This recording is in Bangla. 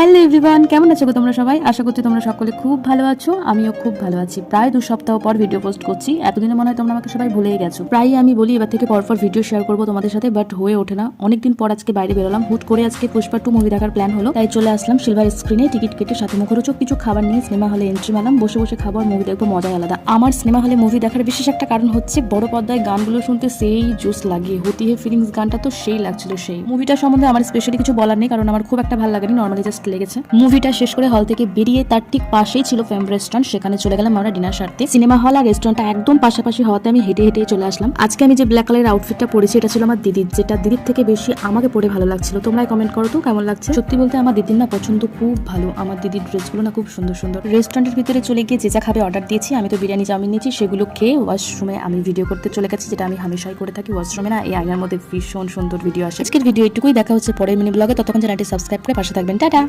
হ্যালো এভরিওয়ান কেমন আছো তোমরা সবাই? আশা করছি তোমরা সকলে খুব ভালো আছো, আমিও খুব ভালো আছি। প্রায় দু সপ্তাহ পর ভিডিও পোস্ট করছি, এতদিনে মনে হয় তোমরা আমাকে সবাই ভুলেই গেছো। প্রায় আমি বলি, এবার থেকে পরপর ভিডিও শেয়ার করব তোমাদের সাথে বাট হয়ে ওঠে না। অনেকদিন পর আজকে বাইরে বেরোলাম, হুট করে আজকে পুষ্পা টু মুভি দেখার প্ল্যান হলো, তাই চলে আসলাম সিলভার স্ক্রিনে টিকিট কেটে সাথে মুখরোচক কিছু খাবার নিয়ে সিনেমা হলে এন্ট্রি মারলাম, বসে বসে খাবার মুভি দেখব, মজাই আলাদা। আমার সিনেমা হলে মুভি দেখার বিশেষ একটা কারণ হচ্ছে, বড় পর্দায় গানগুলো শুনতে সেই জোস লাগিয়ে হতি হে ফিলিংস গানটা তো সেই লাগছিল সেই। মুভিটা সম্বন্ধে আমার স্পেশালি কিছু বলার নেই, কারণ আমার খুব একটা ভালো লাগেনি নর্মালি জাস্ট লেগেছে। মুভিটা শেষ করে হল থেকে বেরিয়ে তার ঠিক পাশেই ছিল ফেম রেস্টুরেন্ট সেখানে চলে গেলাম আমরা ডিনার সারতে। সিনেমা হল আর রেস্টুরেন্টটা একদম পাশাপাশি হওয়াতে আমি হেঁটে হেঁটে চলে আসলাম। আজকে আমি যে ব্ল্যাক কালারের আউটফিটটা পরেছি, এটা ছিল আমার দিদির। যেটা দিদির থেকে বেশি আমাকে পরে ভালো লাগছিল। তোমরা কমেন্ট করো তো, কেমন লাগছে? সত্যি বলতে আমার দিদির না পছন্দ খুব ভালো। আমার দিদির ড্রেসগুলো না খুব সুন্দর সুন্দর। রেস্টুরেন্টের ভিতরে চলে গিয়ে যে যা খাবে অর্ডার দিয়েছি, আমি তো বিরিয়ানি, চাউমিন নিয়েছি, সেগুলো খেয়ে ওয়াশরুমে আমি ভিডিও করতে চলে গেছি, যেটা আমি হামেশাই করে থাকি ওয়াশরুমে না। এই আয়নার মধ্যে ভীষণ সুন্দর ভিডিও আসে। আজকের ভিডিও এটুকুই। দেখা হচ্ছে পরের মিনি ব্লগে ততক্ষণ চ্যানেলটি সাবস্ক্রাইব করে পাশে থাকবেন। টাটা!